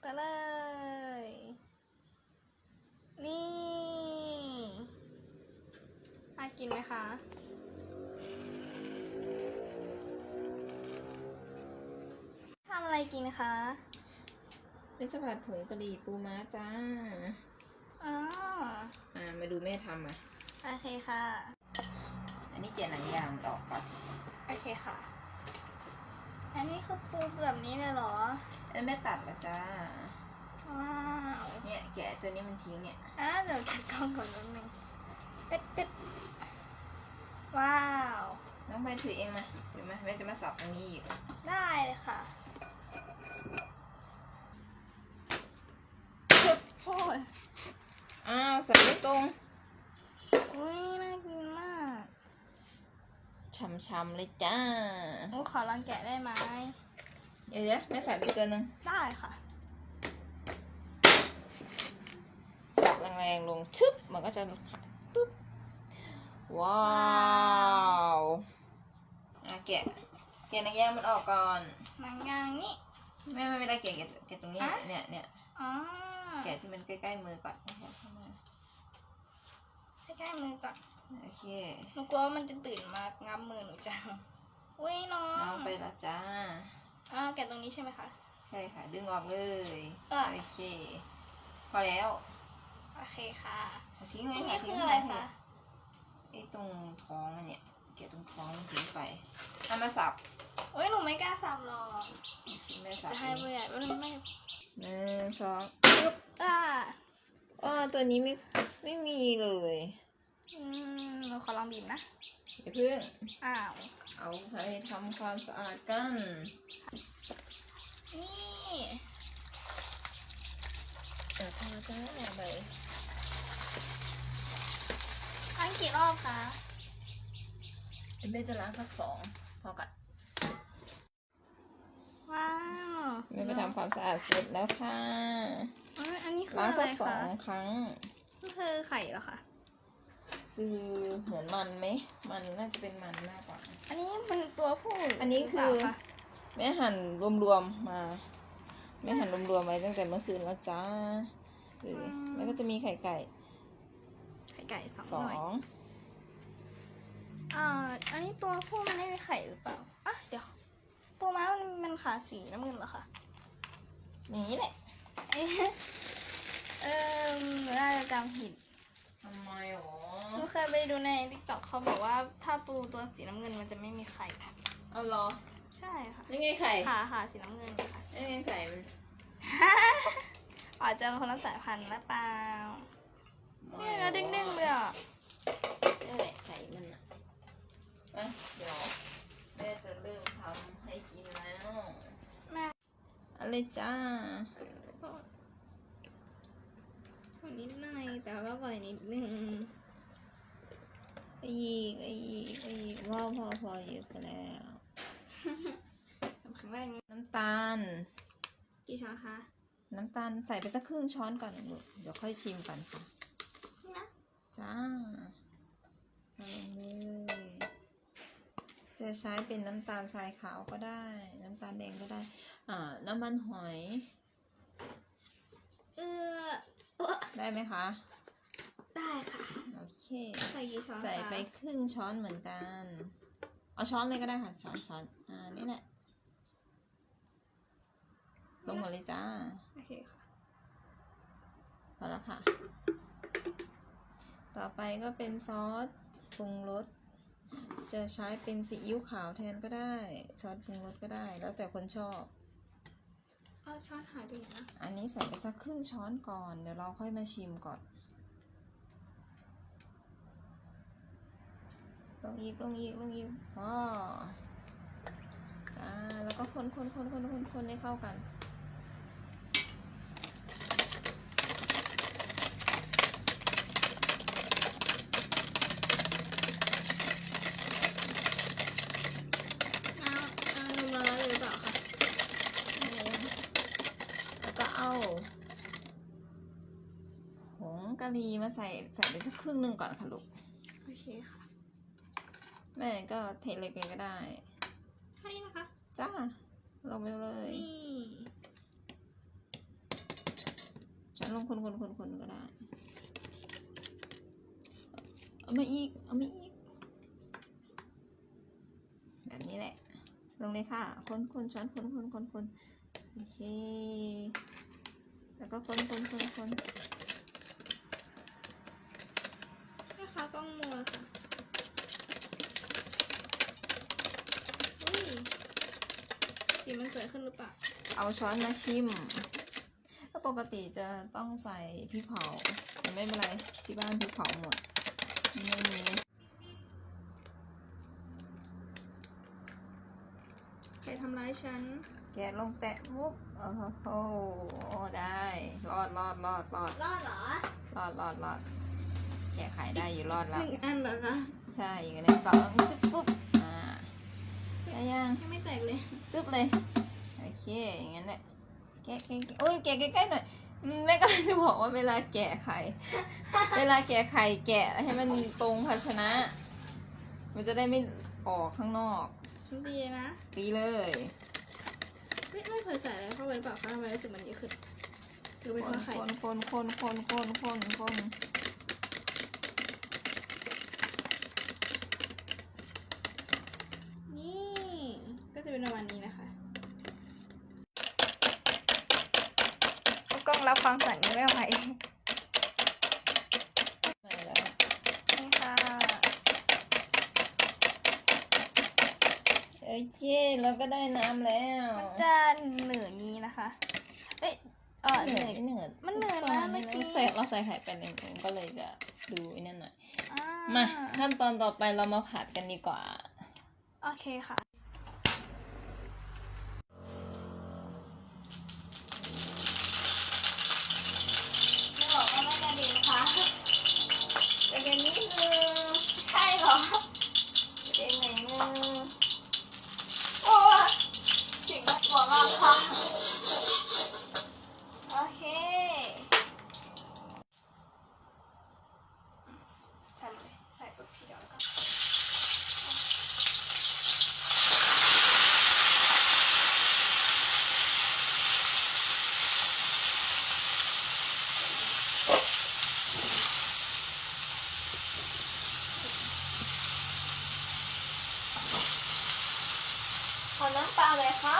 ไปเลย นี่น่ากินไหมคะทำอะไรกินคะเป็นสผัดผงกะหรี่ปูม้าจ้า อ๋อ อ่า มาดูแม่ทำอะ โอเคค่ะ อันนี้แกะหนังยางมันออกก่อน โอเคค่ะ อันนี้คือปูแบบนี้เลยเหรอแล้วแม่ตัดละจ้า ว้าวเนี่ยแกะตัวนี้มันทิ้งเนี่ย อะเดี๋ยวจัดกล้องก่อนนิดนึงตึ๊ดตึ๊ดว้าว น้องไปถือเองมาถือมาแม่จะมาสับตรงนี้อีก ได้เลยค่ะโอ้ยอ้าวใส่ไม่ตรง อุ้ยน่ากินมาก ช้ำๆเลยจ้าโอ้ขอลองแกะได้ไหม เดี๋ยวเดี๋ยวแม่ใส่ไปอีกตัวหนึ่งได้ค่ะสับแรงๆลงชึบมันก็จะหายปุ๊บ ว้าวอะแกะแกะหนังยางมันออกก่อนหนังยางนี่แม่ไม่ได้แกะแกะแกะตรงนี้ อะ เนี่ยเนี่ยอ๋อแกะที่มันใกล้ๆมือก่อนเข้ามาให้ใกล้มือก่อน โอเคหนูกลัวว่ามันจะตื่นมางับมือหนูจังอุ้ยน้องน้องไปละจ้าอ้าวแกะตรงนี้ใช่ไหมคะ ใช่ค่ะ ดึงออกเลยอะ โอเค พอแล้วโอเคค่ะเอาทิ้งอัเลนยนี้ค่ะคืทิ้องอะไปไรเถคะ อะไอ้ตรงท้องมันเนี่ยแกะตรงท้องมันทิ้งไปเอามาสับอุ้ยหนูไม่กล้าสับหรอก แม่สับจะให้ผู้ใหญ่ไม่ไม่หนึ่งสองปึ๊บอ่าอ๋อตัวนี้ไม่ไม่มีเลย อืมหนูขอลองบีบนะอย่าเพิ่งอ้าว เอาไปทำความสะอาดกัน นี่เดี๋ยวพอจ้าไปล้างกี่รอบคะเดี๋ยวแม่จะล้างสักสองพอกันว้าวแม่ไปทำความสะอาดเสร็จแล้วค่ะอ๋ออันนี้คือล้างอะไรสักสอคะงครั้ง นี่คือไข่เหรอคะ คือเหมือนมันไหม มันน่าจะเป็นมันมากกว่า อันนี้มันตัวผู้อันนี้คือหรืเปล่าะแม่หั่นรวมๆมา แม่หั่นรวมๆไว้ตั้งแต่เมื่อคืนแล้วจ้าหรือแล้วก็จะมีไข่ไก่ ไข่ไก่สองสหอน่วยงอ่าอันนี้ตัวผู้มันไม่มีไข่หรือเปล่าอะเดี๋ยวปูม้ามันมันขาสีน้ำเงินเหรอคะนี้แหละเอ๊ะเออน่าจะจำผิด ทำไมหรอ หนูเคย ไปดูในติ๊กต็อกเขาบอกว่าถ้าปูตัวสีน้ำเงินมันจะไม่มีไข่เอาเหรอใช่ค่ะนี่ไงไข่ขาขาสีน้ำเงินค่ะ นี่ไงไข่มันอาจจะเป็นคนละสายพันธุ์หรือเปล่าเนี่ยเนื้อเด้งๆเลยอะนี่แหละไข่มันอะอะเดี๋ยวแม่จะเริ่มทำให้กินแล้วแม่อะไรจ้านิดหน่อยแต่ก็ปล่อยนิดนึง อีกอีกอีกพอพอพอเยอะไปแล้วทำครั้งแรกนี้น้ำตาล กี่ช้อนคะน้ำตาลใส่ไปสักครึ่งช้อนก่อนลูกเดี๋ยวค่อยชิมกันค่ะ นี่นะจ้าเอาลงเลยจะใช้เป็นน้ำตาลทรายขาวก็ได้ น้ำตาลแดงก็ได้อ่าน้ำมันหอย เออเออได้ไหมคะ ได้ค่ะ โอเค ใส่กี่ช้อนใส่คะไปครึ่งช้อนเหมือนกัน เอาช้อนเลยก็ได้ค่ะ ช้อนช้อนอ่า นี่แหละ ลงหมดเลยจ้า โอเคค่ะพอแล้วค่ะ ต่อไปก็เป็นซอสปรุงรส จะใช้เป็นซีอิ๊วขาวแทนก็ได้ ซอสปรุงรสก็ได้ แล้วแต่คนชอบ เอาช้อนหายไปไหนนะอันนี้ใส่ไปสักครึ่งช้อนก่อน เดี๋ยวเราค่อยมาชิมก่อน ลงอีกลงอีกลงอีกพอจ้าแล้วก็คนคนคนคนคนคนให้เข้ากันน้ำน้ำนมร้อนหรือเปล่าคะแล้วก็เอาผงกะหรี่มาใส่ใส่ไปสักครึ่งหนึ่งก่อนค่ะลูก โอเคค่ะ แม่ก็เทเลยก็ได้ ให้นะคะ จ้า ลงไปเลย นี่ลงคนคนคนคนก็ได้ เอามาอีก เอามาอีก แบบนี้แหละ ลงเลยค่ะ คนคนช้อนคนคนคนคนโอเค แล้วก็คนคนคนคนนะคะกล้องมัวค่ะอุ้ย สีมันสวยขึ้นหรือเปล่า เอาช้อนมาชิมถ้าปกติจะต้องใส่พริกเผาแต่ไม่เป็นไรที่บ้านพริกเผาหมดไม่มีใครทำร้ายฉัน แกะลงแตะปุ๊บโอ้โหได้รอดรอดรอดรอดรอดเหรอ รอดรอดรอดแกะไขได้อยู่รอดหแล้วนึ่งอันเหรอคะ ใช่อีกอันหนึงต่อแล้วจุ๊บปุ๊บอ่า ได้ยังยังไม่แตกเลยจุ๊บเลย โอเค อย่างนั้นแหละ แกะแกะแกะโอ้ยแกะใกล้ๆหน่อยอืมแม่ก็จะบอกว่าเวลาแกะไข่ เวลาแกะไข่แกะให้มันตรงภาชนะ มันจะได้ไม่ออกข้างนอกฉันดีนะตีเลย ไม่ไม่เคยใส่อะไรเข้าไปหรือเปล่าคะทำไมรู้สึกมันดีขึ้นหรือเป็นคเพนราะไข่คนคนคนคนคนคนคนนี่ ก็จะเป็นประมาณนี้นะคะ กล้องรับฟังสั่นยังไม่ไหวมาแล้วนี่ค่ะโอเคเราก็ได้น้ำแล้วมันจะเหนือนี้นะคะ เอ้ยเออเหเหนื่นือยอเหนื่อยมันเหนื่อยนะเมื่อกี้ ใส่เราใส่ไข่ไปหนึ่งผมก็เลยจะดูไอ้นั่นหน่อย อ่มาขั้นตอนต่อไปเรามาผัดกันดีกว่า โอเคค่ะ ไม่บอกว่าไม่กระดิ่งค่ะ กระเด็นนิดนึง ใช่เหรอ กระเด็นหน่อยนึง โอ้ยเสียงน่ากลัวมากค่ะ โอเคใส่เลยใส่ปุ๊บทีเดียวแล้วก็ขอน้ำเปล่าเลยค่ะ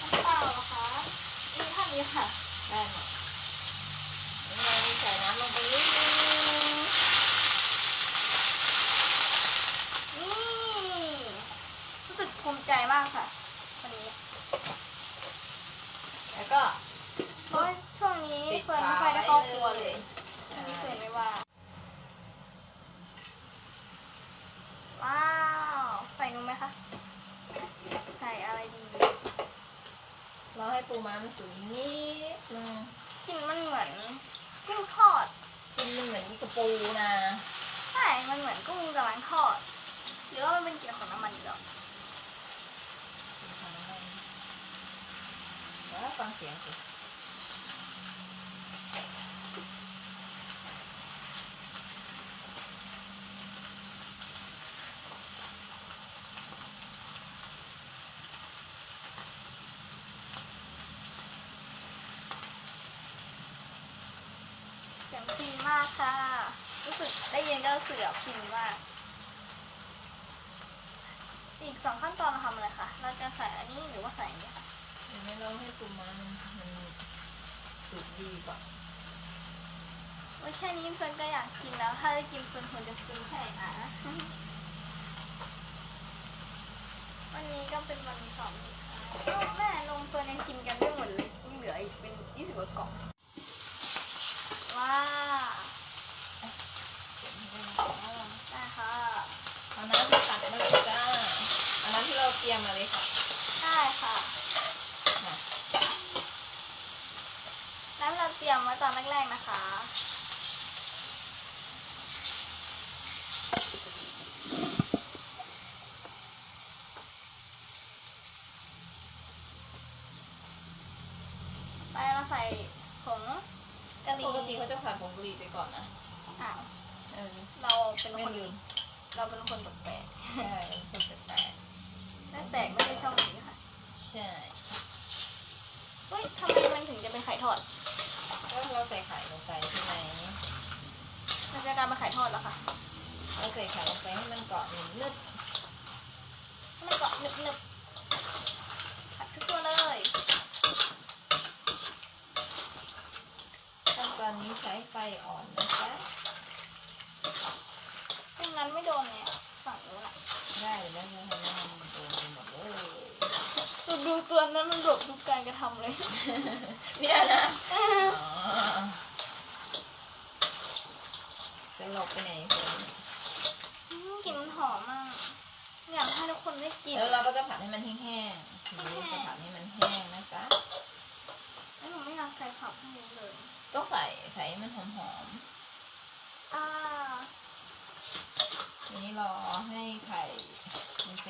น้ำเปล่าเหรอคะนี่ท่านี้ ค่ะได้หมดเราใส่น้ำลงไปนิดนึงนี่รู้สึกภูมิใจมากค่ะวันนี้ แล้วก็เพราะว่าช่วงนี้ปิดเฟิร์นฝาไม่ค่อยได้เข้าครัวเลย ใช่ ที่เฟิร์นไม่ว่า ว้าว ใส่นุ่มไหมคะ ใส่อะไรดี เราให้ปูม้ามันสุกนิดนึงกลิ่นมันเหมือนกุ้งทอดกินมันเหมือนยี่กระปูนะใช่มันเหมือนกุ้งกำลังทอด หรือว่ามันเป็นกลิ่นของน้ำมันอีกเหรอแล้วฟังเสียงสิ เสียงพินมากค่ะ รู้ สึกได้ยินก็รู้สึกแบบพินมากอีกสองขั้นตอนเราทำอะไรคะเราจะใส่อันนี้หรือว่าใส่อันนี้คะเดี๋ยวให้เราให้ปูม้ามันมันสุกดีก่อนโอ้ยแค่นี้เพื่อนก็อยากกินแล้วถ้าได้กินเพื่อนควรจะกินแค่ไหนนะวันนี้ก็เป็นวันสอบอีกค่ะโอ้แม่ลงเพื่อนยังกินกันไม่หมดเลยยังเหลืออีกเป็นยี่สิบกว่ากล่องว้าวได้ค่ะ เอาน้ำที่ตัดมาเลยจ้าเอาน้ำที่ เราเตรียมมาเลยค่ะ ได้ค่ะมาน้ำเราเตรียมไว้ตอนแรกๆนะคะไปเราใส่ผงกะหรี่ปกติเขาจะผัดผงกะหรี่ไปก่อนนะอ้าวเออเราเป็นไม่คนลืมเราเป็นคนแปลกใช่คนแปลกๆ ไม่แปลกไม่ใช่ช่องนี้ค่ะๆใช่เฮ้ยทำไมมันถึงจะเป็นไข่ทอดก็เราใส่ไข่ลงไปใช่ไหมมันจะกลายมาไข่ทอดแล้วค่ะ เราใส่ไข่ลงไปให้มันเกาะหนึบนึบให้มันเกาะหนึบๆผัดทุกตัวเลยขั้นตอนนี้ใช้ไฟอ่อนนะจ๊ะไม่งั้นไม่โดนเนี่ยฝั่งนู้นอะได้แล้วจะทำให้มันโดนไปหมดเลย ดูดูตัวนั้นมันหลบทุกการกระทำเลย เนี่ยนะอ๋อจะหลบไปไหนคนอืมกลิ่นมันหอมมาก อยากให้ทุกคนได้กิน แล้วเราก็จะผัดให้มันแห้งๆทีนี้จะผัดให้มันแห้งนะจ๊ะแล้วหนูไม่อยากใส่ผักให้เยอะเลย ต้องใส่ใส่ให้มันหอมอ่าๆทีนี้รอให้ไข่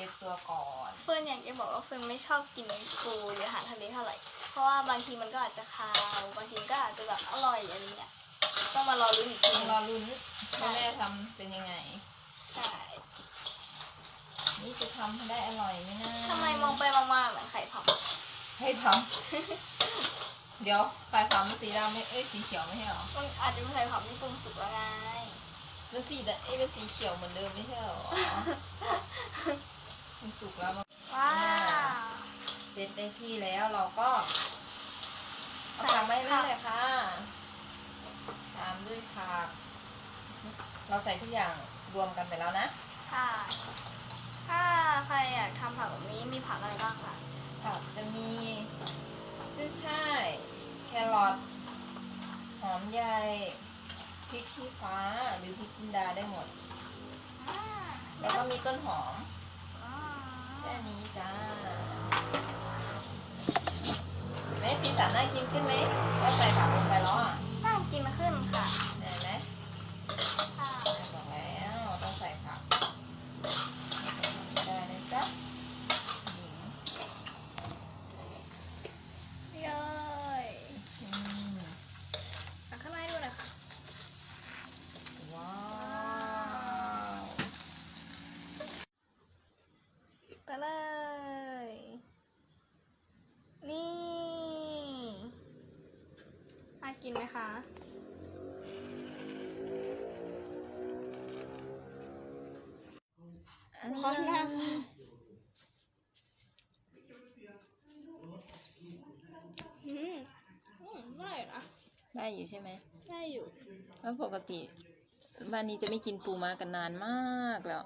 มันเซ็ตตัวก่อน เฟิร์นอยากจะบอกว่าเฟิร์นไม่ชอบกินปูหรืออาหารทะเลเท่าไหร่ เพราะว่าบางทีมันก็อาจจะคาว บางทีก็อาจจะแบบอร่อยอะไรเงี้ย ต้องมารอลุ้นอีกทีต้องรอลุ้นว่าแม่ทำเป็นยังไง ใช่นี่จะทำให้ได้อร่อยไหมนะทำไมมองไปมองมาเหมือนไข่ผับให้ทำ เดี๋ยวไข่ผำสีดำไม่เอ้ยสีเขียวไม่ใช่หรอ มันอาจจะเป็นไข่ผับที่ปรุงสุกแล้วไง แล้วสีดำเอ้ยเป็นสีเขียวเหมือนเดิมไม่ใช่หรอ มันสุกแล้วมันว้าวเสร็จได้ที่แล้วเราก็เอาใส่ผักไม่ผัแม่กเลยค่ะ ตามด้วยผัก เราใส่ทุกอย่างรวมกันไปแล้วนะ ค่ะ ถ้าใครอยากทำผักแบบนี้มีผักอะไรบ้างคะผักจะมีขึ้นช่าย แครอท หอมใหญ่พริกชี้ฟ้าหรือพริกจินดาได้หมดอ่าแล้วก็มีต้นหอมอ่าแค่นี้จ้าแม่สีสันน่ากินขึ้นไหมก็ใส่ผักลงไปแล้วอะ น่ากินขึ้นค่ะ เห็นไหม ค่ะ บอกแล้วต้องใส่ผักไม่ใส่ผักไม่ได้นะจ๊ะหญิง เย้ย ชิม อะข้างในดูหน่อยค่ะ ว้าว ไปเลย นี่ น่ากินไหมคะร้อนมากค่ะอืมอืมได้นะได้อยู่ใช่ไหม ได้อยู่ แล้วปกติบ้านนี้จะไม่กินปูม้ากันนานมากแล้ว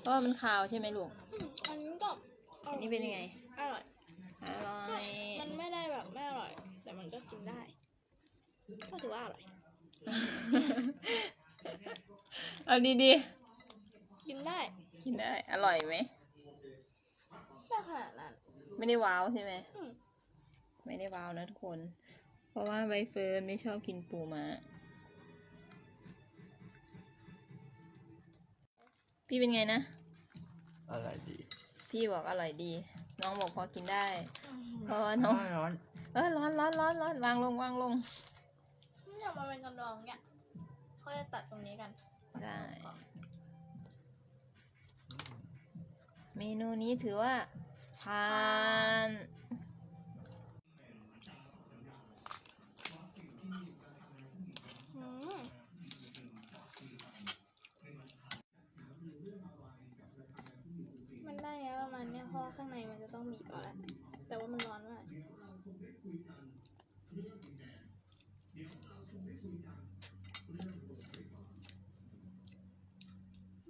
เพราะว่ามันคาวใช่ไหมลูก อืมอันนี้ก็อันนี้เป็นยังไง ก็ถือว่าอร่อย เอาดีกินได้ๆ กินได้ อร่อยไหม ไม่ขนาดนั้น ไม่ได้ว้าวใช่ไหม อืม ไม่ได้ว้าวนะทุกคน เพราะว่าใบเฟิร์นไม่ชอบกินปูม้าพี่เป็นไงนะ อะไรดีพี่บอกอร่อยดี น้องบอกพอกินได้ เพราะว่าน้อง ร้อนเออร้อนร้อนร้อนร้อนวางลงวางลง เนี่ยมันเป็นกระดองเนี่ยเขาจะตัดตรงนี้กันได้ เมนูนี้ถือว่าผ่านอืมมันได้แล้วประมาณเนี้ยเพราะว่าข้างในมันจะต้องบีบเอาแหละแต่ว่ามันร้อนมาก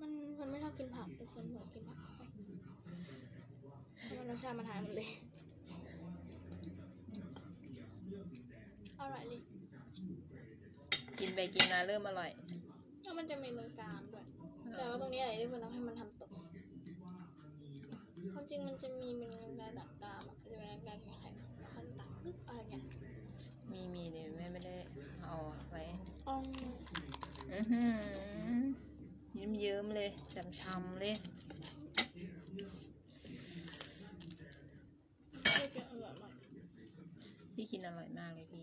มันคนไม่ชอบกินผักแต่ คนเหมือนกินผักเข้าไปเพราะมันรสชาติมันหายหมดเลยอร่อยเลยกินไปกินมาเริ่มอร่อย แล้วมันจะมีตรงกลางด้วยแต่ว่าตรงนี้อะไรที่มันทำให้มันทำตกความจริงมันจะมีเป็นการดักตามอะจะเป็นการแข่งขันขั้นต่ำปึ๊กอะไรเงี้ยมีมีเดี๋ยวแม่ไม่ได้เอาไว้อ๋อ อือหือ ยิ้มเยิ้มๆเลยช้ำๆเลยพี่กินอร่อยมากเลยพี่